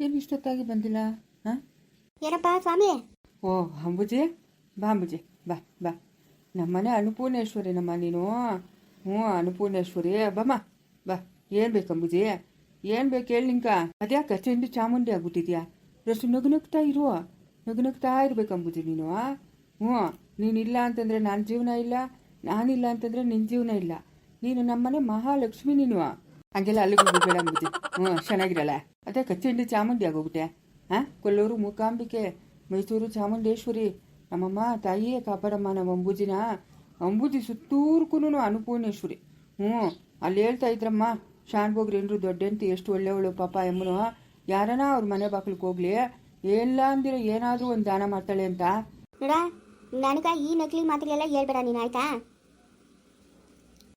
ಏನು ಇಷ್ಟೊತ್ತಾಗಿ ಬಂದಿಲ್ಲ ಹಾಂ? ಏನಪ್ಪ ಸ್ವಾಮಿ? ಓ ಅಂಬುಜಿ ಬಾ ಅಂಬುಜಿ ಬಾ ಬಾ. ನಮ್ಮನೆ ಅನ್ನಪೂರ್ಣೇಶ್ವರಿ ನಮ್ಮ ನೀನು. ಹ್ಞೂ ಅನ್ನಪೂರ್ಣೇಶ್ವರಿ ಬಮ್ಮ ಬಾ. ಏನು ಬೇಕು ಅಂಬುಜಿ? ಏನು ಬೇಕು ಹೇಳಿ ನಿಂಕ ಅದ್ಯಾಕೆ ಚೆಂಡು ಚಾಮುಂಡಿ ಆಗ್ಬಿಟ್ಟಿದ್ಯಾ? ಎಷ್ಟು ನಗುನಗ್ತಾ ಇರುವ ಇರು. ನಗು ನಗ್ತಾ ಇರ್ಬೇಕು ಅಂಬುಜಿ ನೀನು ಹ್ಞೂ ನೀನಿಲ್ಲ ಅಂತಂದರೆ ನನ್ನ ಜೀವನ ಇಲ್ಲ ನಾನಿಲ್ಲ ಅಂತಂದರೆ ನಿನ್ನ ಜೀವನ ಇಲ್ಲ. ನೀನು ನಮ್ಮನೆ ಮಹಾಲಕ್ಷ್ಮಿ ನೀನು. ಹಂಗೆಲ್ಲ ಅಲ್ಲಿಗೆ ಹೋಗ್ಬೇಡ ಅಂಬುಜಿ. ಹ್ಞೂ ಚೆನ್ನಾಗಿರಲ್ಲ. ಅದೇ ಕಚ್ಚಿಂಡಿ ಚಾಮುಂಡಿ ಆಗೋಗ್ಬಿಟ್ಟೆ. ಹಾಂ? ಕೊಲ್ಲೂರು ಮೂಕಾಂಬಿಕೆ ಮೈಸೂರು ಚಾಮುಂಡೇಶ್ವರಿ. ನಮ್ಮಮ್ಮ ತಾಯಿಯೇ ಕಾಪಾಡಮ್ಮ ನಮ್ಮ ಅಂಬುಜಿನ. ಅಂಬೂಜಿ ಸುತ್ತೂರ್ಕೂ ಅನ್ನಪೂರ್ಣೇಶ್ವರಿ. ಹ್ಞೂ ಅಲ್ಲಿ ಹೇಳ್ತಾ ಇದ್ರಮ್ಮ ಶಾನ್ಭೋಗ್ರಿ ಏನ್ರು ದೊಡ್ಡ ಹೆಂಡ್ತಿ ಎಷ್ಟು ಒಳ್ಳೆಯವಳು ಪಾಪ ಎಮ್ಮನು. ಯಾರನ ಅವ್ರ ಮನೆ ಬಾಗಿಲಿಗೆ ಹೋಗ್ಲಿ. ಎಲ್ಲ ಅಂದಿರೋ ಏನಾದರೂ ಒಂದು ದಾನ ಮಾಡ್ತಾಳೆ ಅಂತ. ನೋಡ ನನಗ ಈ ನಕಲಿ ಮಾತುಗಳೆಲ್ಲ ಹೇಳ್ಬೇಡ ನೀನು ಆಯ್ತಾ?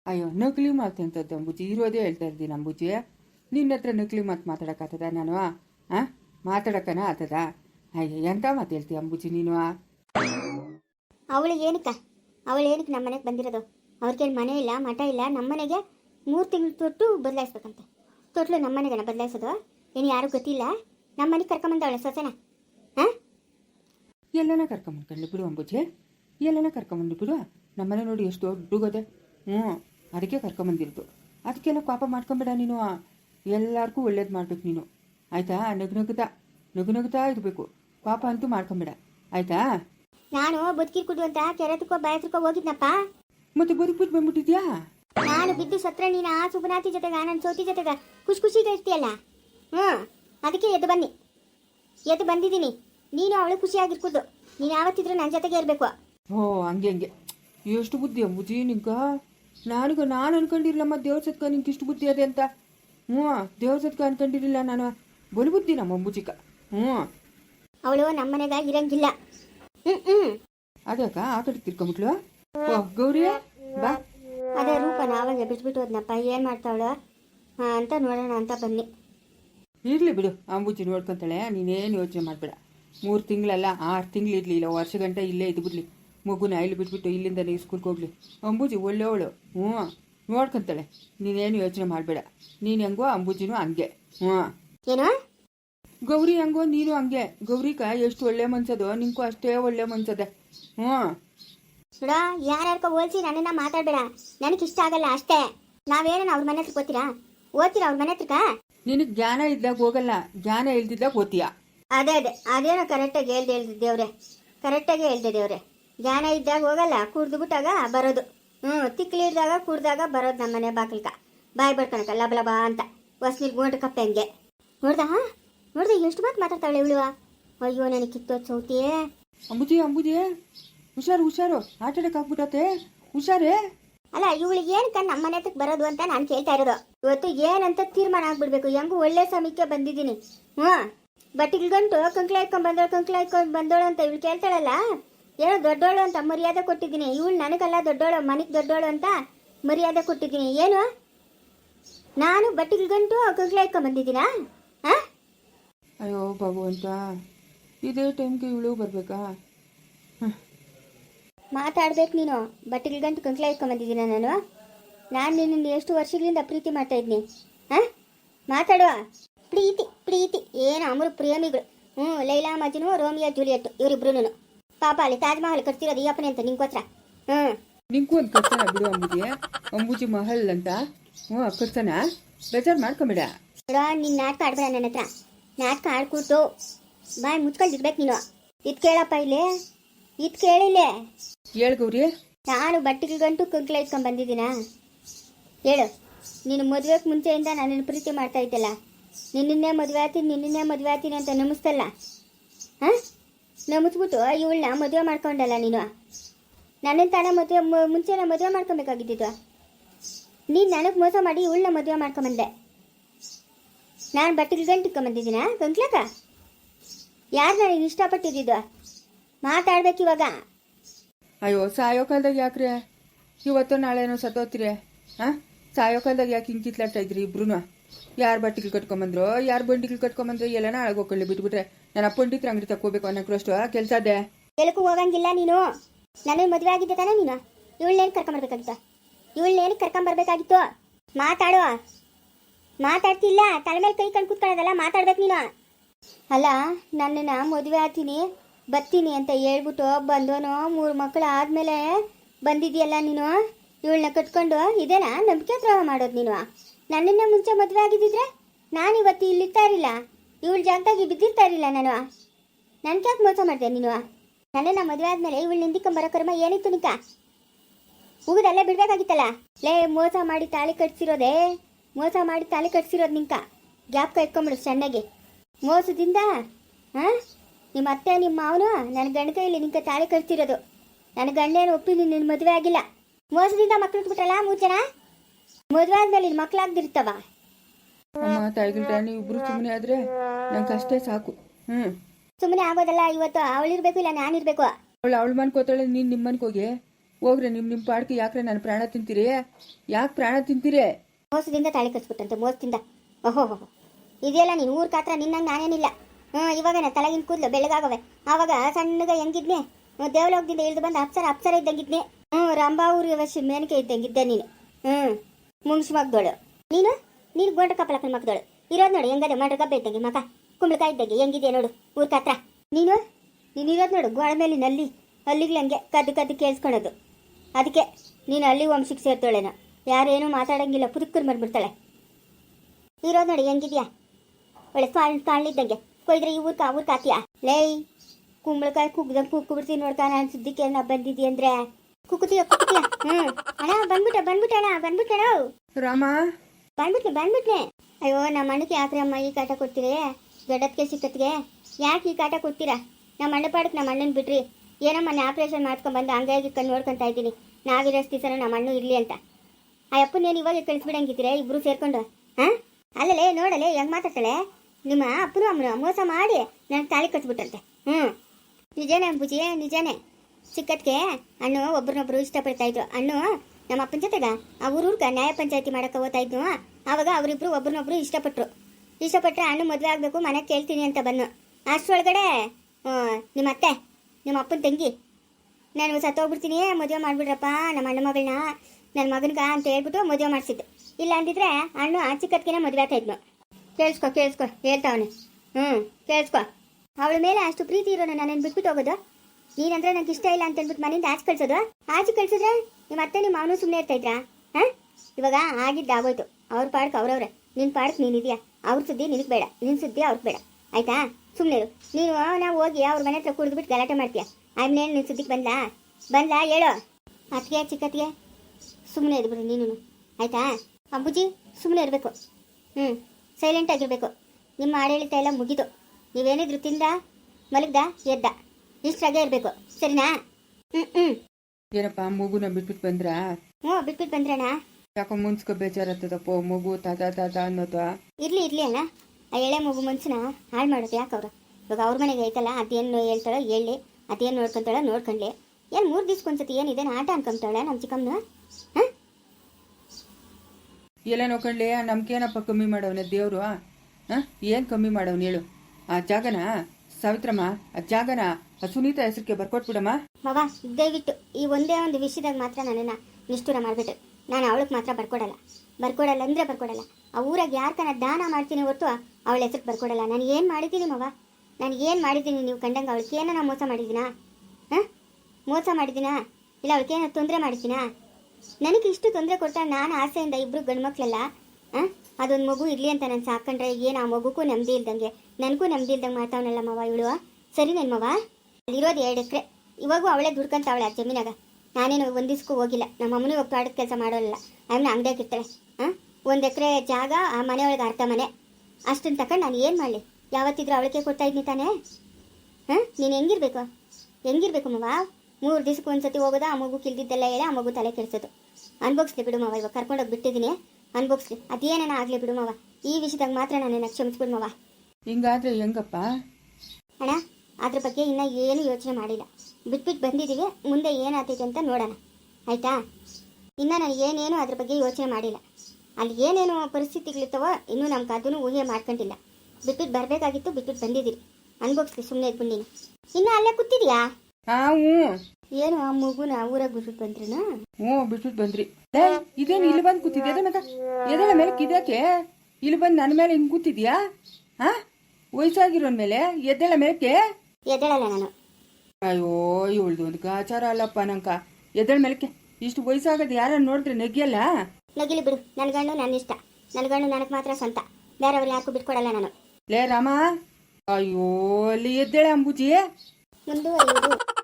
ಅಯ್ಯೋ ನಕಲಿ ಮಾತು ಅಂತದ್ದು ಅಂಬುಜಿ ಇರೋದೇ ಹೇಳ್ತಾ ಇದ್ದೀನಿ ಅಂಬುಜಿ. ನಿನ್ನ ಹತ್ರ ನಕಲಿ ಮಾತು ಮಾತಾಡೋಕ್ಕಾಗ್ತದ ನಾನು ಹಾಂ ಮಾತಾಡಕನ ಆತದ ಅಯ್ಯ ಎಂತ ಮಾತು ಹೇಳ್ತೀಯ ಅಂಬುಜಿ ನೀನು ಅವಳು ಏನಕ್ಕ? ಅವಳು ಏನಕ್ಕೆ ನಮ್ಮ ಮನೆಗೆ ಬಂದಿರೋದು? ಅವ್ರಿಗೇನು ಮನೆ ಇಲ್ಲ ಮಠ ಇಲ್ಲ ನಮ್ಮ ಮನೆಗೆ ಮೂರು ತಿಂಗಳು ತೊಟ್ಟು ಬದಲಾಯಿಸ್ಬೇಕಂತೆ. ತೊಟ್ಲು ನಮ್ಮ ಮನೆಗನ ಬದಲಾಯಿಸೋದು? ಏನು ಯಾರು ಗೊತ್ತಿಲ್ಲ? ನಮ್ಮ ಮನೆಗೆ ಕರ್ಕೊಂಬಂದವಳೆ ಸೊಸೆನ? ಹಾಂ ಎಲ್ಲನ ಕರ್ಕೊಂಬಂದ್ಕೊಂಡು ಬಿಡು ಅಂಬುಜಿ. ಎಲ್ಲನ ಕರ್ಕೊಂಬಂದು ಬಿಡು. ನಮ್ಮನೆ ನೋಡಿ ಎಷ್ಟು ದೊಡ್ಡಗೋದೆ. ಹ್ಞೂ ಅದಕ್ಕೆ ಕರ್ಕೊಂಬಂದಿರೋದು. ಅದಕ್ಕೆಲ್ಲ ಕೋಪ ಮಾಡ್ಕೊಂಬೇಡ ನೀನು ಎಲ್ಲರಿಗೂ ಒಳ್ಳೇದು ಮಾಡ್ಬೇಕು ನೀನು. ಆಯ್ತಾ? ನಗುನಗುತ್ತಾ ನಗುನಗುತ್ತಾ ಇರಬೇಕು. ಪಾಪ ಅಂತೂ ಮಾಡ್ಕೊಂಬೇಡ. ಆಯ್ತಾ? ನಾನು ಬದುಕಿ ಕುಡು ಅಂತ ಕೆರೆತಕ್ಕೋ ಬಾಯತ್ರಕ್ಕೋ ಹೋಗಿದ್ನಪ್ಪ. ಮತ್ತೆ ಬದುಕ್ಬಿಟ್ಟು ಬಂದ್ಬಿಟ್ಟಿದ್ಯಾ? ನಾನು ಬಿದ್ದು ಸತ್ರ ನೀನು ಆ ಜೊತೆಗ ನನ್ನ ಸೋತಿ ಜೊತೆಗ ಖುಷಿ ಖುಷಿ ಇರ್ತೀಯಲ್ಲ? ಹ್ಞೂ ಅದಕ್ಕೆ ಎದ್ದು ಬನ್ನಿ. ಎದ್ದು ಬಂದಿದ್ದೀನಿ. ನೀನು ಅವಳು ಖುಷಿಯಾಗಿರ್ಕುದು ನೀನು ಯಾವತ್ತಿದ್ರೆ ನನ್ನ ಜೊತೆಗೆ ಇರಬೇಕು. ಓ ಹಂಗೆ ಹಂಗೆ. ಎಷ್ಟು ಬುದ್ಧಿ ಅಂಬುಜಿ ನಿಂಕ ನಾನೀಗ ನಾನು ಅನ್ಕೊಂಡಿರ್ಲಮ್ಮ ದೇವ್ರ ಸತ್ಕ ನಿಂಗೆ ಇಷ್ಟು ಬುದ್ಧಿ ಅದೇ ಅಂತ. ಹ್ಞೂ ದೇವ್ರ ಸತ್ಕ ಅನ್ಕೊಂಡಿರಲಿಲ್ಲ ನಾನು. ಬಲಿಬುದ್ದಿ ನಮ್ಮ ಅಂಬುಜಿಕ ಹ್ಞೂ. ಅವಳು ನಮ್ಮ ಮನೆಗ ಇರಂಗಿಲ್ಲ. ಹ್ಞೂ ಅದಕ್ಕ ಆ ಕಡೆ ತಿರ್ಕೊಂಬಿಟ್ಲು ಓ ಗೌರಿ ಬಾ. ಅದೇ ರೂಪ ನಾವಾಗ ಬಿಟ್ಬಿಟ್ಟು ಹೋದ್ನಪ್ಪ ಏನು ಮಾಡ್ತಾವಳ? ಅಂತ ನೋಡೋಣ ಅಂತ ಬನ್ನಿ. ಇರ್ಲಿ ಬಿಡು ಅಂಬುಜಿ ನೋಡ್ಕೊಂತಾಳೆ ನೀನೇನು ಯೋಚನೆ ಮಾಡ್ಬೇಡ. ಮೂರು ತಿಂಗಳಲ್ಲ ಆರು ತಿಂಗಳು ಇರಲಿ ಇಲ್ಲ ವರ್ಷ ಗಂಟೆ ಇಲ್ಲೇ ಇದ್ಬಿಡ್ಲಿ. ಮಗುನ ಇಲ್ಲಿ ಬಿಟ್ಬಿಟ್ಟು ಇಲ್ಲಿಂದ ನೀವು ಸ್ಕೂಲ್ಗೆ ಹೋಗ್ಲಿ. ಅಂಬುಜಿ ಒಳ್ಳೆಯವಳು ಹ್ಞೂ. ನೋಡ್ಕೊಂತಾಳೆ. ನೀನೇನು ಯೋಚನೆ ಮಾಡಬೇಡ. ನೀನು ಹೆಂಗೋ ಅಂಬುಜಿನೂ ಹಂಗೆ. ಹ್ಞೂ. ಏನು? ಗೌರಿ ಹೆಂಗೋ ನೀನು ಹಂಗೆ. ಗೌರಿಕ ಎಷ್ಟು ಒಳ್ಳೆ ಮನ್ಸದೋ ನಿಂಗೂ ಅಷ್ಟೇ ಒಳ್ಳೆ ಮನ್ಸದೆ. ಹ್ಞೂ. ನೋಡ ಯಾರ್ಯಾರ್ಕೋ ಹೋಲ್ಸಿ ನನ್ನನ್ನ ಮಾತಾಡಬೇಡ. ನನಗೆ ಇಷ್ಟ ಆಗಲ್ಲ ಅಷ್ಟೇ. ನಾವೇನ ಅವ್ರ ಮನೆ ಹತ್ರ ಗೊತ್ತೀರಾ ಓದ್ತೀರಾ ಅವ್ರ ಮನೆ ಹತ್ರಕ್ಕ? ನಿನಗೆ ಜ್ಞಾನ ಇದ್ದಾಗ ಹೋಗಲ್ಲ. ಜ್ಞಾನ ಇಲ್ದಿದ್ದಾಗ ಓದ್ತೀಯ ಅದೇ ಅದೇ. ಅದೇನೋ ಕರೆಕ್ಟಾಗಿ ಹೇಳ್ದೆ ಹೇಳ್ದೆ ದೇವ್ರೆ. ಕರೆಕ್ಟಾಗಿ ಹೇಳ್ದೆ ದೇವ್ರೆ. ಜ್ಞಾನ ಇದ್ದಾಗ ಹೋಗಲ್ಲ. ಕುಡ್ದು ಬಿಟ್ಟಾಗ ಬರೋದು. ಹ್ಞೂ ತಿಕ್ಲಿಡ್ದಾಗ ಕುಡ್ದಾಗ ಬರೋದು ನಮ್ಮ ಮನೆ ಬಾಕಲ್ಕ ಬಾಯಿ ಬಡ್ಕೊಳಕ ಲಬ ಲಬ ಅಂತ. ಹೊಸ್ನಿಲ್ ಗೋಂಡು ಕಪ್ಪೆ ಹಂಗೆ. ನೋಡ್ದ? ನೋಡ್ದ ಎಷ್ಟು ಮಾತು ಮಾತಾಡ್ತಾಳೆ ಇವಳುವ ಅಯ್ಯೋ ನನಗೆ ಕಿತ್ತೋದ್ ಸೌತಿಯೇ ಅಂಬುಜಿ ಅಂಬುಜಿ. ಹುಷಾರು ಹುಷಾರು. ಆಟಾಡಕ್ಕೆ ಆಗ್ಬಿಟ್ಟತೆ ಹುಷಾರೇ? ಅಲ್ಲ ಇವಳಿಗೆ ಏನಕ್ಕ ನಮ್ಮ ಮನೆ ಹತ್ರಕ್ಕೆ ಬರೋದು ಅಂತ ನಾನು ಕೇಳ್ತಾ ಇರೋದು. ಇವತ್ತು ಏನಂತ ತೀರ್ಮಾನ ಆಗ್ಬಿಡ್ಬೇಕು? ಹೆಂಗು ಒಳ್ಳೆ ಸಮಯಕ್ಕೆ ಬಂದಿದ್ದೀನಿ. ಹ್ಞೂ ಬಟ್ ಕಂಕ್ಳ ಇಟ್ಕೊಂಡ್ ಬಂದೋಳು ಕಂಕ್ಳ ಬಂದೋಳು ಅಂತ ಇವಳು ಕೇಳ್ತಾಳಲ್ಲ? ಏನೋ ದೊಡ್ಡೋಳು ಅಂತ ಮರ್ಯಾದೆ ಕೊಟ್ಟಿದ್ದೀನಿ. ಇವಳು ನನಗಲ್ಲ ದೊಡ್ಡೋಳು ಮನೆಗೆ ದೊಡ್ಡೋಳು ಅಂತ ಮರ್ಯಾದೆ ಕೊಟ್ಟಿದ್ದೀನಿ. ಏನು? ನಾನು ಬಟ್ಟಿಗಂಟು ಗಂಟು ಬಂದಿದ್ದೀನಾ ಹಾಂ ಅಯ್ಯೋ ಭಗವಂತ ಇದೇ ಟೈಮ್ಗೆ ಇವಳು ಬರ್ಬೇಕಾ? ಮಾತಾಡ್ಬೇಕು ನೀನು. ಬಟ್ಟೆಗಳ ಗಂಟು ಕಂಕ್ಲ ಇಟ್ಕೊಂಬಂದಿದ್ದೀನ ನಾನು? ನಾನು ನಿನ್ನ ಎಷ್ಟು ವರ್ಷಗಳಿಂದ ಪ್ರೀತಿ ಮಾಡ್ತಾ ಇದ್ದೀನಿ. ಹಾಂ ಮಾತಾಡುವ ಪ್ರೀತಿ ಪ್ರೀತಿ. ಏನು ಅಮರು ಪ್ರೇಮಿಗಳು. ಹ್ಞೂ ಲೈಲಾ ಮಜನು ರೋಮಿಯೋ ಜೂಲಿಯಟ್ ಇವರಿಬ್ರು ಪಾಪ ಅಲ್ಲಿ ತಾಜ್ ಮಹಲ್ ಕಟ್ತಿರೋದು ಈ ಅಪ್ಪನೇ ಅಂತ ನಿಂಗೋತ್ರ ಹ್ಞೂ ನಿಂಗೂ ಒಂದು ಕರ್ಸನ ಬಿಡು ಅಂಬುಜಿ ಅಂಬುಜಿ ಮಹಲ್ ಅಂತ? ಹ್ಞೂ ಕರ್ಸನ ಬೇಜಾರು ಮಾಡ್ಕೊಂಬೇಡ. ನೋಡ ನಿನ್ನ ನಾಟಕ ಆಡ್ಬೇಡ ನನ್ನ ಹತ್ರ. ನಾಟಕ ಆಡ್ಕೊಟ್ಟು ಬಾಯ್ ಮುಚ್ಕೊಂಡಿರ್ಬೇಕು ನೀನು. ಇದು ಕೇಳಪ್ಪ ಇಲ್ಲಿ? ಇದು ಕೇಳಿಲ್ಲೇ ಹೇಳ್ ಗೌರಿ. ನಾನು ಬಟ್ಟೆಗೆ ಗಂಟು ಕಂಕ್ಲ ಇಟ್ಕೊಂಡ್ ಬಂದಿದ್ದೀನಾ? ಹೇಳು. ನೀನು ಮದುವೆಗೆ ಮುಂಚೆಯಿಂದ ನಾನು ಪ್ರೀತಿ ಮಾಡ್ತಾ ಇದ್ದಲ್ಲ. ನಿನ್ನನ್ನೇ ಮದುವೆ ಆತೀನಿ ನಿನ್ನನ್ನೇ ಮದುವೆ ಆತೀನಿ ಅಂತ ನಮಿಸ್ತಲ್ಲ. ಹಾಂ? ನಮಿಸ್ಬಿಟ್ಟು ಇವಳನ್ನ ಮದುವೆ ಮಾಡ್ಕೊಂಡಲ್ಲ ನೀನು. ನನ್ನ ತಾನೇ ಮದುವೆ ಮುಂಚೆನೇ ಮದುವೆ ಮಾಡ್ಕೊಬೇಕಾಗಿದ್ದಿದ್ದು. ನೀನು ನನಗೆ ಮೋಸ ಮಾಡಿ ಇವಳನ್ನ ಮದುವೆ ಮಾಡ್ಕೊಂಬಂದೆ. ನಾನು ಬಟ್ಟೆಗೆ ಗಂಟು ಇಟ್ಕೊಂಬಂದಿದ್ದೀನಾ ಕಂಕ್ಲಕ್ಕ ಯಾರು ನನಗೆ ಇಷ್ಟಪಟ್ಟಿದ್ದು ಮಾತಾಡ್ಬೇಕು ಇವಾಗ. ಅಯ್ಯೋ, ಸಾಯೋ ಕಾಲದಾಗ ಯಾಕ್ರಿ? ಇವತ್ತು ನಾಳೆನೋ ಸತ್ತೋತ್ರಿ ಹಾಂ ಸಾಯೋ ಕಾಲದಾಗ ಯಾಕೆ ಹಿಂಗೆ ಕಿತ್ಲಾಡ್ತಾ ಇದ್ರಿ ಇಬ್ರು ಯಾರು ಬಟ್ಟಿಗೆ ಕಟ್ಕೊಂಬಂದ್ರು? ಯಾರು ಬಂಡಿಗಳು ಕಟ್ಕೊಂಬಂದ್ರು? ಎಲ್ಲನ ಅಳಗೋಕೊಳ್ಳಿ ಬಿಟ್ಬಿಟ್ರೆ. ನನ್ನ ಪಂಡಿತ್ರ ಅಂಗಡಿ ತಕ್ಕೋಬೇಕು ಅನ್ನೋಕ್ರು ಅಷ್ಟು ಕೆಲಸ ಅದೇ. ಎಲ್ಗೂ ಹೋಗಂಗಿಲ್ಲ ನೀನು. ನನಗೆ ಮದುವೆ ಆಗಿದ್ದೆ ತಾನೇ ನೀನು. ಇವಳನ್ನೇನು ಕರ್ಕೊಂಬರ್ಬೇಕಾಗಿತ್ತು? ಇವಳನ್ನೇನು ಕರ್ಕೊಂಬರ್ಬೇಕಾಗಿತ್ತು? ಮಾತಾಡು. ಮಾತಾಡ್ತಿಲ್ಲ. ತಲೆ ಮೇಲೆ ಕೈ ಕಂಡು ಕೂತ್ಕೊಳ್ಳೋದಲ್ಲ, ಮಾತಾಡ್ಬೇಕು ನೀನು. ಅಲ್ಲ, ನನ್ನನ್ನು ಮದುವೆ ಆತೀನಿ ಬರ್ತೀನಿ ಅಂತ ಹೇಳ್ಬಿಟ್ಟು ಬಂದೋನು ಮೂರು ಮಕ್ಕಳು ಆದಮೇಲೆ ಬಂದಿದ್ಯಲ್ಲ ನೀನು? ಇವಳನ್ನ ಕಟ್ಕೊಂಡು ಇದೇನಾ? ನಂಬಿಕೆ ಪ್ರವಾಹ ಮಾಡೋದು ನೀನು? ನನ್ನನ್ನೇ ಮುಂಚೆ ಮದುವೆ ಆಗಿದ್ದಿದ್ರೆ ನಾನು ಇವತ್ತು ಇಲ್ಲಿರ್ತಾ ಇರಲಿಲ್ಲ. ಇವಳು ಜಾಗದಾಗಿ ಬಿದ್ದಿರ್ತಾ ಇರಲಿಲ್ಲ ನಾನು. ನನ್ಗ್ಯಾಕೆ ಮೋಸ ಮಾಡಿದೆ ನೀನು? ನನ್ನನ್ನು ಮದುವೆ ಆದಮೇಲೆ ಇವಳು ನಿಂದಿಕೊಂಬರೋ ಕರ್ಮ ಏನಿತ್ತು ನಿಕ ಹೂಗದಲ್ಲೇ ಬಿಡ್ಬೇಕಾಗಿತ್ತಲ್ಲ? ಲೇ, ಮೋಸ ಮಾಡಿ ತಾಳಿ ಕಟ್ಸಿರೋದೇ? ಮೋಸ ಮಾಡಿ ತಾಳಿ ಕಟ್ಸಿರೋದು ನಿಂಕ ಗ್ಯಾಪ್ ಕೈಕೊಂಬಿಡು ಸಣ್ಣಗೆ. ಮೋಸದಿಂದ ಹಾಂ ನಿಮ್ಮ ಅತ್ತೆ, ನಿಮ್ಮ ಮಾವನು ನನ್ನ ಗಂಡ ಕೈಯಲ್ಲಿ ನಿಂಕ ತಾಳಿ ಕಟ್ಸಿರೋದು. ನನ್ನ ಗಂಡೇನು ಒಪ್ಪಿ ನಿನ್ನ ಮದುವೆ ಆಗಿಲ್ಲ. ಮೋಸದಿಂದ ಮಕ್ಕಳು ಬಿಟ್ರಲ್ಲ ಮೂರು ಜನ? ಮದುವೆ ಆದ್ಮೇಲೆ ನಿನ್ನ ಮಕ್ಳಾಗ್ದಿರ್ತಾವ. ಅಮ್ಮ ರಾಣಿ ಇಬ್ರು ಸುಮ್ಮನೆ ಆದ್ರೆ ನಂಗೆ ಅಷ್ಟೇ ಸಾಕು. ಹ್ಮ್. ಸುಮ್ಮನೆ ಆಗೋದಲ್ಲ ಇವತ್ತು ಅವಳಿರ್ಬೇಕು ಇಲ್ಲ ನಾನಿರ್ಬೇಕು. ಅವಳು ಅವಳು ಮನ್ಕೋತಾಳೆ ನೀನ್ ನಿಮ್ಮ ಮನ್ಕೋಗಿ ಹೋಗಿ. ಹೋಗ್ರೆ ನಿಮ್ ನಿಮ್ ಪಾಡ್ಕೆ ಯಾಕ್ರೆ ನಾನು ಪ್ರಾಣ ತಿಂತೀರಿ? ಯಾಕೆ ಪ್ರಾಣ ತಿಂತೀರಿ? ಮೋಸದಿಂದ ತಾಳಿ ಕಟ್ಸ್ಬಿಟ್ಟಂತೆ ಮೋಸದಿಂದ. ಓಹೋ ಹೋ ಇದೆಯಲ್ಲ ನೀನು ಊರ್ ಕಾತ್ರ ನಿನ್ನಂಗೆ ನಾನೇನಿಲ್ಲ. ಹ್ಞೂ ಇವಾಗ ನಾ ತಲೆಗಿನ ಕೂದಲು ಬೆಳಗಾಗವೆ. ಆವಾಗ ಸಣ್ಣಗ ಹೆಂಗಿದ್ನೆ? ಹ್ಞೂ ದೇವಲೋಕದಿಂದ ಇಳಿದು ಬಂದು ಅಪ್ಸರ ಅಪ್ಸರ ಇದ್ದಂಗಿದ್ನೆ. ಹ್ಞೂ ರಂಭಾವೂರಿ ವರ್ಷ ಮೇನಕೆ ಇದ್ದಂಗಿದ್ದೆ ನೀನು. ಹ್ಞೂ ಮುಂಗ್ಸ್ ಮಗ್ದೋಳು ನೀನು? ನೀನು ಗೋಂಡ ಕಪ್ಪಲಕ್ಕನ ಮಗ್ದೋಳು. ಇರೋದು ನೋಡಿ, ಹೆಂಗದೆ ಮಾಡ್ರ ಗಬ್ಬೆ ಇದ್ದಂಗೆ ಮಗ. ಕುಂಬಳಕಾಯಿ ಇದ್ದಂಗೆ ಹೆಂಗಿದೆ ನೋಡು, ಊರ್ ಕಾತ್ರ. ನೀನು? ನೀನು ಇರೋದು ನೋಡು, ಗೋಳ ಮೇಲೆ ನಲ್ಲಿ ಹಂಗೆ ಕದ್ದು ಕದ್ದು ಕೇಳಿಸ್ಕೊಳೋದು. ಅದಕ್ಕೆ ನೀನು ಅಲ್ಲಿ ವಂಶಕ್ಕೆ ಸೇರ್ತೋಳೇನೋ ಯಾರೇನು ಮಾತಾಡಂಗಿಲ್ಲ ಪುದುಕ್ಕರು ಮರ್ಬಿಡ್ತಾಳೆ. ಇರೋದು ನೋಡಿ, ಹೆಂಗಿದ್ಯಾ? ಒಳ್ಳೆ ಕಾಳ್ ಕಾಣ್ಲಿದ್ದಂಗೆ ಕೊಯ್ದ್ರೆ ಈ ಕಾ ಊರ್ಕ ಹಾಕ್ಯಾ ಲೇಯ್ ಕುಂಬಳಕಾಯಿ ಕುಗ್ದಂಗೆ ಕುಕ್ಕು ಬಿಡ್ತೀನಿ ನೋಡ್ಕ ನಾನು ಸುದ್ದಿ ನಾ ಬಂದಿದ್ದಿ ಅಂದ್ರೆ ಕುಕ್ಕುತ್ತೀಯ ಕುಕ್ಕುತ್ತೀಯ ಹ್ಮ್. ಅಣ್ಣ ಬಂದ್ಬಿಟ್ಟೆ ಬಂದ್ಬಿಟ್ಟೆ ಅಣ್ಣ ಬಂದ್ಬಿಟ್ಟೆ ರಾಮ. ಬಂದ್ಬಿಟ್ನೆ ಬಂದ್ಬಿಟ್ನೆ. ಅಯ್ಯೋ ನಮ್ಮ ಅಣ್ಣಕ್ಕೆ ಯಾಕ್ರಿ ಅಮ್ಮ ಈ ಕಾಟ ಕೊಡ್ತೀರಿ? ಗಡ್ಡತ್ಗೆ ಸಿಕ್ಕತ್ಗೆ ಯಾಕೆ ಈ ಕಾಟ ಕೊಡ್ತೀರಾ? ನಮ್ಮ ಅಣ್ಣ ಪಾಡಕ್ಕೆ ನಮ್ಮ ಅಣ್ಣನ ಬಿಡ್ರಿ. ಏನೋ ಮೊನ್ನೆ ಆಪ್ರೇಷನ್ ಮಾಡ್ಕೊಂಡ್ಬಂದು ಹಂಗಾಗಿ ಕಣ್ಣು ನೋಡ್ಕೊಂತ ಇದ್ದೀನಿ. ನಾವಿರೋಷ್ಟು ದಿವಸ ನಮ್ಮ ಅಣ್ಣು ಇರಲಿ ಅಂತ. ಆ ಅಪ್ಪನೇನು ಇವಾಗ ಕಳಿಸ್ಬಿಡಂಗಿದ್ದೀರಾ? ಇಬ್ರು ಸೇರ್ಕೊಂಡು. ಹಾಂ? ಅಲ್ಲಲೇ ನೋಡಲೆ ಹೆಂಗೆ ಮಾತಾಡ್ತಾಳೆ? ನಿಮ್ಮ ಅಪ್ಪನು ಅಮ್ಮನು ಮೋಸ ಮಾಡಿ ನನಗೆ ತಾಳಿ ಕಟ್ಬಿಟ್ಟಂತೆ. ಹ್ಞೂ ನಿಜನೇ ಅಂಬುಜಿ ನಿಜಾನೇ. ಚಿಕ್ಕತ್ಗೆ ಅಣ್ಣು ಒಬ್ರನ್ನೊಬ್ರು ಇಷ್ಟಪಡ್ತಾ ಇದ್ರು. ಅಣ್ಣು ನಮ್ಮ ಅಪ್ಪನ ಜೊತೆಗ? ಆ ಊರೂರ್ಗ ನ್ಯಾಯ ಪಂಚಾಯತಿ ಮಾಡಕ್ಕೆ ಹೋಗ್ತಾ ಇದ್ನು. ಆವಾಗ ಅವರಿಬ್ರು ಒಬ್ರನ್ನೊಬ್ರು ಇಷ್ಟಪಟ್ರು. ಇಷ್ಟಪಟ್ಟರೆ ಅಣ್ಣ ಮದುವೆ ಆಗಬೇಕು ಮನೆಗೆ ಕೇಳ್ತೀನಿ ಅಂತ ಬಂದು ಅಷ್ಟರೊಳಗಡೆ ಆ, ನಿಮ್ಮ ಅತ್ತೆ ನಿಮ್ಮ ಅಪ್ಪನ ತಂಗಿ ನಾನು ಸತ್ತೋಗ್ಬಿಡ್ತೀನಿ ಮದುವೆ ಮಾಡಿಬಿಡ್ರಪ್ಪ ನಮ್ಮ ಅಣ್ಣ ಮಗಳನ್ನ ನನ್ನ ಮಗನಿಗೆ ಅಂತ ಹೇಳ್ಬಿಟ್ಟು ಮದುವೆ ಮಾಡಿಸಿದ್ದು. ಇಲ್ಲ ಅಂದಿದ್ರೆ ಅಣ್ಣ ಚಿಕ್ಕತ್ಗೆನೇ ಮದುವೆ ಆಗ್ತಾ ಇದ್ನು. ಕೇಳಿಸ್ಕೊ ಕೇಳಿಸ್ಕೊ ಹೇಳ್ತಾವನೆ ಹ್ಞೂ ಕೇಳಿಸ್ಕೊ. ಅವಳ ಮೇಲೆ ಅಷ್ಟು ಪ್ರೀತಿ ಇರೋಣ ನಾನೇನು ಬಿಟ್ಬಿಟ್ಟು ಹೋಗೋದು? ನೀನಂದ್ರೆ ನಂಗೆ ಇಷ್ಟ ಇಲ್ಲ ಅಂತ ಅಂದ್ಬಿಟ್ಟು ಮನೆಯಿಂದ ಆಚೆ ಕಳ್ಸೋದು? ಆಚೆ ಕಳ್ಸಿದ್ರೆ ನಿಮ್ಮ ಅತ್ತೆ ನಿಮ್ಮ ಅವನು ಸುಮ್ಮನೆ ಇರ್ತಾ ಇದ್ರಾ? ಹಾಂ? ಇವಾಗ ಆಗಿದ್ದು ಆಗೋಯ್ತು. ಅವ್ರ ಪಾಡ್ಕ ಅವ್ರವ್ರೆ. ನಿನ್ನ ಪಾಡ್ಕ್ ನೀನಿದ್ಯಾ ಅವ್ರ ಸುದ್ದಿ ನಿನಗೆ ಬೇಡ. ನಿನ್ನ ಸುದ್ದಿ ಅವ್ರಿಗೆ ಬೇಡ. ಆಯ್ತಾ? ಸುಮ್ಮನೆ ಇರು. ನೀನು ನಾವು ಹೋಗಿ ಅವ್ರ ಮನೆ ಹತ್ರ ಕುಡಿದ್ಬಿಟ್ಟು ಗಲಾಟೆ ಮಾಡ್ತೀಯ? ಆಮೇಲೆ ನಿನ್ನ ಸುದ್ದಿಗೆ ಬಂದ್ಲಾ? ಬಂದ್ಲಾ? ಹೇಳು. ಅತ್ತಿಗೆ, ಚಿಕ್ಕತ್ತಿಗೆ? ಸುಮ್ಮನೆ ಇದ್ಬಿಡು ನೀನು ಆಯ್ತಾ? ಅಬ್ಬುಜಿ ಸುಮ್ಮನೆ ಇರಬೇಕು. ಹ್ಞೂ ಸೈಲೆಂಟ್ ಆಗಿರಬೇಕು. ನಿಮ್ಮ ಆಡಳಿತ ಎಲ್ಲ ಮುಗಿದು ನೀವೇನಿದ್ರು ತಿಂದ ಮಲಗ್ದ? ಎದ್ದ? ಇಷ್ಟ್ರಾಗೆ ಇರಬೇಕು. ಸರಿನಾ? ಹ್ಞೂ ಹ್ಞೂ ಏನಪ್ಪ ಮಗುನ ಬಿಟ್ಬಿಟ್ಟು ಬಂದ್ರಾ? ಹ್ಞೂ ಬಿಟ್ಬಿಟ್ಟು ಬಂದ್ರಣ್ಣ ಯಾಕೋ ಮುನ್ಸ್ಕೊ ಬೇಜಾರತ್ತದಪ್ಪ ಮಗು ತಾತ ತಾತ ಅನ್ನೋದು. ಇರ್ಲಿ ಇರ್ಲಿ ಅಣ್ಣ. ಆ ಎಳೆ ಮಗು ಮುನ್ಸನ ಹಾಳು ಮಾಡೋದು ಯಾಕೆ ಅವರು ಇವಾಗ ಅವ್ರ ಮನೆಗೆ ಐತಲ್ಲ ಅದೇನು ಹೇಳ್ತಾಳೋ ಹೇಳಿ ಅದೇನು ನೋಡ್ಕೊಂತಾಳೋ ನೋಡ್ಕೊಂಡ್ಲಿ. ಏನು ಮೂರು ದಿವ್ಸಕ್ಕೊಂದ್ಸತಿ ಏನಿದೆ ಆಟ ಅನ್ಕೊಂತಾಳೆ ನಮ್ಮ ಚಿಕ್ಕಮ್ಮನ ಹಾಂ? ಎಲ್ಲ ನೋಡ್ಕೊಂಡ್ಲಿ ನಮ್ಗೇನಪ್ಪ ಕಮ್ಮಿ ಮಾಡವನೆ ದೇವರು? ಹಾಂ? ಏನು ಕಮ್ಮಿ ಮಾಡವನು ಹೇಳು? ಆ ಜಾಗನ? ಸಾವಿತ್ರಮ್ಮ ಆ ಜಾಗನ, ಆ ಹೆಸರಿಗೆ ಬರ್ಕೊಟ್ಬಿಡಮ್ಮ. ಮವ ದಯವಿಟ್ಟು ಈ ಒಂದೇ ಒಂದು ವಿಷಯದಾಗ ಮಾತ್ರ ನನ್ನನ್ನು ನಿಷ್ಠುರ ಮಾಡಿಬಿಟ್ಟು ನಾನು ಅವಳಿಗೆ ಮಾತ್ರ ಬರ್ಕೊಡಲ್ಲ. ಬರ್ಕೊಡಲ್ಲ ಅಂದರೆ ಬರ್ಕೊಡಲ್ಲ. ಆ ಊರಾಗ ಯಾರ್ಕನ ದಾನ ಮಾಡ್ತೀನಿ ಹೊರತು ಅವಳ ಹೆಸರು ಬರ್ಕೊಡಲ್ಲ. ನಾನು ಏನು ಮಾಡಿದ್ದೀನಿ ಮವ? ನಾನು ಏನು ಮಾಡಿದ್ದೀನಿ ನೀವು ಕಂಡಂಗೆ ಅವಳಿಗೆ ಏನೋ ಮೋಸ ಮಾಡಿದ್ದೀನಾ? ಹಾಂ? ಮೋಸ ಮಾಡಿದ್ದೀನಾ? ಇಲ್ಲ ಅವಳಿಗೆ ಏನೋ ತೊಂದರೆ ಮಾಡಿದ್ದೀನಾ? ನನಗೆ ಇಷ್ಟು ತೊಂದರೆ ಕೊಡ್ತಾ ನಾನು ಆಸೆಯಿಂದ ಇಬ್ಬರು ಗಂಡು ಮಕ್ಕಳೆಲ್ಲ ಹಾಂ? ಅದೊಂದು ಮಗು ಇರಲಿ ಅಂತ ನಾನು ಸಾಕೊಂಡ್ರೆ ಏನು ಆ ಮಗುಗೂ ನೆಮ್ಮದಿ ಇಲ್ದಂಗೆ. ನನಗೂ ನೆಮ್ಮದಿ ಇಲ್ದಂಗೆ ಮಾಡ್ತಾವನಲ್ಲ ಮವ ಇವಳು. ಸರಿ ನನ್ನ ಮವ. ಅಲ್ಲಿರೋದು ಎರಡು ಎಕರೆ. ಇವಾಗೂ ಅವಳೇ ದುಡ್ಕೊಂತಾವಳೆ ಆ ಜಮೀನಾಗ. ನಾನೇನು ಒಂದು ಹೋಗಿಲ್ಲ. ನಮ್ಮ ಅಮ್ಮನೂ ಹೋಗಿ ತೋಟದ ಕೆಲಸ ಮಾಡೋಲ್ಲ. ಆಮೇಲೆ ಅಂಗಡಿಯಾಗಿರ್ತಾಳೆ ಹಾಂ? ಒಂದು ಎಕರೆ ಜಾಗ ಆ ಮನೆಯೊಳಗೆ ಅರ್ಧ ಮನೆ. ಅಷ್ಟನ್ನು ತಕೊಂಡು ನಾನು ಏನು ಮಾಡಲಿ? ಯಾವತ್ತಿದ್ರು ಅವಳಿಗೆ ಕೊಡ್ತಾ ತಾನೇ? ಹಾಂ? ನೀನು ಹೆಂಗಿರ್ಬೇಕು? ಹೆಂಗಿರ್ಬೇಕು ಮವ? ಮೂರು ದಿವ್ಸಕ್ಕೆ ಒಂದ್ಸತಿ ಹೋಗೋದು? ಆ ಮಗು ಕಿಲ್ದಿದ್ದೆಲ್ಲ ಹೇಳಿ ಆ ಮಗು ತಲೆ ಕೆಡಿಸೋದು. ಅನ್ಭೋಗಿಸ್ಲಿ ಬಿಡು ಮಾವ, ಇವಾಗ ಕರ್ಕೊಂಡೋಗಿ ಬಿಟ್ಟಿದ್ದೀನಿ ಅನ್ಭೋಗಿಸ್ಲಿ ಅದೇನೇನ ಆಗಲಿ ಬಿಡು ಮಾವ. ಈ ವಿಷಯದಾಗ ಮಾತ್ರ ನಾನು ಕ್ಷಮಿಸ್ಬಿಡು ಮಾವ. ಹಿಂಗಾದ್ರೆ ಹೆಂಗಪ್ಪ? ಅಣ್ಣ ಅದ್ರ ಬಗ್ಗೆ ಇನ್ನ ಏನು ಯೋಚನೆ ಮಾಡಿಲ್ಲ. ಬಿಟ್ಬಿಟ್ಟು ಬಂದಿದ್ದೀವಿ ಮುಂದೆ ಏನಾಗ್ತೈತೆ ಅಂತ ನೋಡೋಣ. ಆಯ್ತಾ? ಇನ್ನ ನಾನು ಏನೇನು ಅದ್ರ ಬಗ್ಗೆ ಯೋಚನೆ ಮಾಡಿಲ್ಲ. ಅಲ್ಲಿ ಏನೇನು ಪರಿಸ್ಥಿತಿಗಳಿರ್ತವೋ ಇನ್ನೂ ನಮ್ಗೆ ಅದನ್ನು ಊಹೆ ಮಾಡ್ಕೊಂಡಿಲ್ಲ. ಬಿಟ್ಬಿಟ್ಟು ಬರಬೇಕಾಗಿತ್ತು ಬಿಟ್ಬಿಟ್ಟು ಬಂದಿದ್ದೀರಿ. ಅನ್ಭೋಗಿಸ್ಲಿ ಸುಮ್ಮನೆ ಇದ್ಬಿಟ್ಟು ನೀನು. ಇನ್ನೂ ಅಲ್ಲೇ ಕೂತಿದ್ಯಾ? ಏನು ಆ ಮಗುನ ಊರಾಗ ಬಿಟ್ಬಿಟ್ಟು ಬಂದ್ರಿನಾ? ಹ್ಞೂ ಬಿಟ್ಬಿಟ್ಟು ಬಂದ್ರಿ. ಏ ಇದೇನು ಇಲ್ಲಿ ಬಂದು ಕೂತಿದ್ದೆ ಮಗ ಎದಳ ಮೇಲೆ ಕಿದ್ಯಾಕೆ? ಇಲ್ಲಿ ಬಂದು ನನ್ನ ಮೇಲೆ ಹಿಂಗೆ ಕೂತಿದ್ಯಾ? ಹಾ ವಯಸ್ಸಾಗಿರೋನ್ ಮೇಲೆ ಎದ್ದೇಳ ಮೇಲಕ್ಕೆ ಎದ್ದೇಳಲ್ಲ ನಾನು. ಅಯ್ಯೋ ಇವಳ್ದು ಒಂದು ಗಾಚಾರ ಅಲ್ಲಪ್ಪ ನಂಕ. ಎದ್ದೇಳ ಮೇಲಕ್ಕೆ ಇಷ್ಟು ವಯಸ್ಸಾಗದ ಯಾರನ್ನ ನೋಡಿದ್ರೆ ನೆಗ್ಯಲ್ಲ? ನಗಿಲಿ ಬಿಡು. ನನ್ನ ಗಂಡು ನನ್ನ ಇಷ್ಟ. ನನ್ನ ಗಂಡು ನನಗೆ ಮಾತ್ರ ಸ್ವಂತ. ಬೇರೆಯವ್ರು ಯಾಕೂ ಬಿಟ್ಕೊಡಲ್ಲ ನಾನು. ಲೇ ರಾಮ. ಅಯ್ಯೋ ಅಲ್ಲಿ ಎದ್ದೇಳ ಅಂಬುಜಿ. ಮುಂದುವರಿಯುವುದು.